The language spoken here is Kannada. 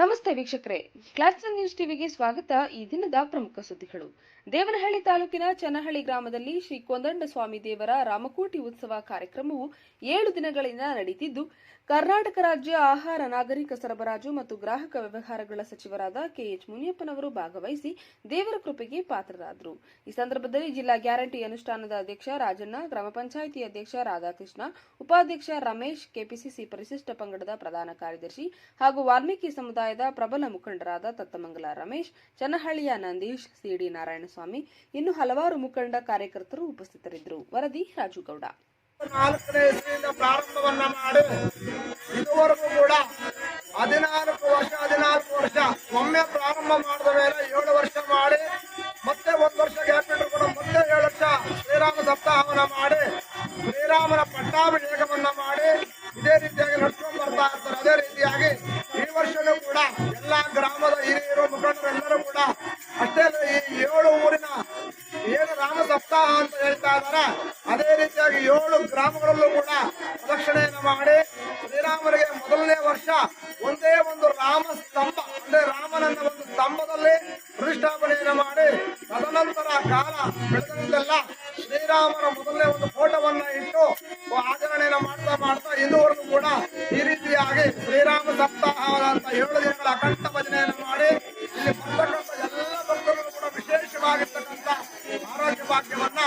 ನಮಸ್ತೆ ವೀಕ್ಷಕರೇ. ಕ್ಲಾಸ್ ನ್ಯೂಸ್ ಟಿವಿಗೆ ಸ್ವಾಗತ. ಈ ದಿನದ ಪ್ರಮುಖ ಸುದ್ದಿಗಳು. ದೇವನಹಳ್ಳಿ ತಾಲೂಕಿನ ಚನ್ನಹಳ್ಳಿ ಗ್ರಾಮದಲ್ಲಿ ಶ್ರೀ ಕೊಂದಂಡ ಸ್ವಾಮಿ ದೇವರ ರಾಮಕೋಟಿ ಉತ್ಸವ ಕಾರ್ಯಕ್ರಮವು ಏಳು ದಿನಗಳಿಂದ ನಡೆಯುತ್ತಿದ್ದು ಕರ್ನಾಟಕ ರಾಜ್ಯ ಆಹಾರ, ನಾಗರಿಕ ಸರಬರಾಜು ಮತ್ತು ಗ್ರಾಹಕ ವ್ಯವಹಾರಗಳ ಸಚಿವರಾದ ಕೆಎಚ್ ಮುನಿಯಪ್ಪನವರು ಭಾಗವಹಿಸಿ ದೇವರ ಕೃಪೆಗೆ ಪಾತ್ರರಾದರು. ಈ ಸಂದರ್ಭದಲ್ಲಿ ಜಿಲ್ಲಾ ಗ್ಯಾರಂಟಿ ಅನುಷ್ಠಾನದ ಅಧ್ಯಕ್ಷ ರಾಜಣ್ಣ, ಗ್ರಾಮ ಪಂಚಾಯಿತಿ ಅಧ್ಯಕ್ಷ ರಾಧಾಕೃಷ್ಣ, ಉಪಾಧ್ಯಕ್ಷ ರಮೇಶ್, ಕೆಪಿಸಿಸಿ ಪರಿಶಿಷ್ಟ ಪಂಗಡದ ಪ್ರಧಾನ ಕಾರ್ಯದರ್ಶಿ ಹಾಗೂ ವಾಲ್ಮೀಕಿ ಸಮುದಾಯದ ಪ್ರಬಲ ಮುಖಂಡರಾದ ತತ್ತಮಂಗಲ ರಮೇಶ್, ಚನ್ನಹಳ್ಳಿಯ ನಂದೀಶ್, ಸಿಡಿ ನಾರಾಯಣಸ್ವಾಮಿ, ಇನ್ನು ಹಲವಾರು ಮುಖಂಡ ಕಾರ್ಯಕರ್ತರು ಉಪಸ್ಥಿತರಿದ್ದರು. ವರದಿ ರಾಜುಗೌಡ. ನಾಲ್ಕನೇ ಇಸವಿಯಿಂದ ಪ್ರಾರಂಭವನ್ನ ಮಾಡಿ, ಇದುವರೆಗೂ ಕೂಡ ಹದಿನಾಲ್ಕು ವರ್ಷ ಹದಿನಾಲ್ಕು ವರ್ಷ ಒಮ್ಮೆ ಪ್ರಾರಂಭ ಮಾಡಿದ ಮೇಲೆ ಏಳು ವರ್ಷ ಮಾಡಿ, ಮತ್ತೆ ಒಂದು ವರ್ಷ ಗ್ಯಾಪ್ ಕೂಡ ಮತ್ತೆ ಏಳು ವರ್ಷ ಶ್ರೀರಾಮ ಸಪ್ತಾಹವನ್ನ ಮಾಡಿ, ಶ್ರೀರಾಮನ ಪಟ್ಟಾಭಿಷೇಕವನ್ನ ಕೂಡ ಎಲ್ಲ ಗ್ರಾಮದ ಹಿರಿಯರು ಮುಖಂಡರೆಲ್ಲರೂ ಕೂಡ ಅಷ್ಟೇ ಈ ಏಳು ಊರಿನ ಏನು ರಾಮ ಸಪ್ತಾಹ ಅಂತ ಹೇಳ್ತಾ ಇದಾರ, ಅದೇ ರೀತಿಯಾಗಿ ಏಳು ಗ್ರಾಮಗಳಲ್ಲೂ ಕೂಡ ಪ್ರದಕ್ಷಿಣೆಯನ್ನು ಮಾಡಿ ಶ್ರೀರಾಮನಿಗೆ ಮೊದಲನೇ ವರ್ಷ ಒಂದೇ ಒಂದು ರಾಮ ಸ್ತಂಭ, ಅಂದ್ರೆ ರಾಮನನ್ನ ಒಂದು ಸ್ತಂಭದಲ್ಲಿ ಪ್ರತಿಷ್ಠಾಪನೆಯನ್ನು ಮಾಡಿ, ತದನಂತರ ಕಾಲ ಬೆಳೆದಂತೆಲ್ಲ ಶ್ರೀರಾಮನ ಮೊದಲನೇ ಒಂದು ಫೋಟೋವನ್ನ ಇಟ್ಟು ಆಚರಣೆಯನ್ನು ಮಾಡ್ತಾ ಮಾಡ್ತಾ ಇದುವರೆಗೂ ಕೂಡ ಈ ರೀತಿಯಾಗಿ ಶ್ರೀರಾಮ ಸಪ್ತಾಹ ಏಳು ದಿನಗಳ ಅಖಂಡ ಭಜನೆಯನ್ನು ಮಾಡಿ ಇಲ್ಲಿ ಬರ್ತಕ್ಕಂಥ ಎಲ್ಲ ಭಕ್ತರು ಕೂಡ ವಿಶೇಷವಾಗಿರ್ತಕ್ಕಂಥ ಆರೋಗ್ಯ ಭಾಗ್ಯವನ್ನ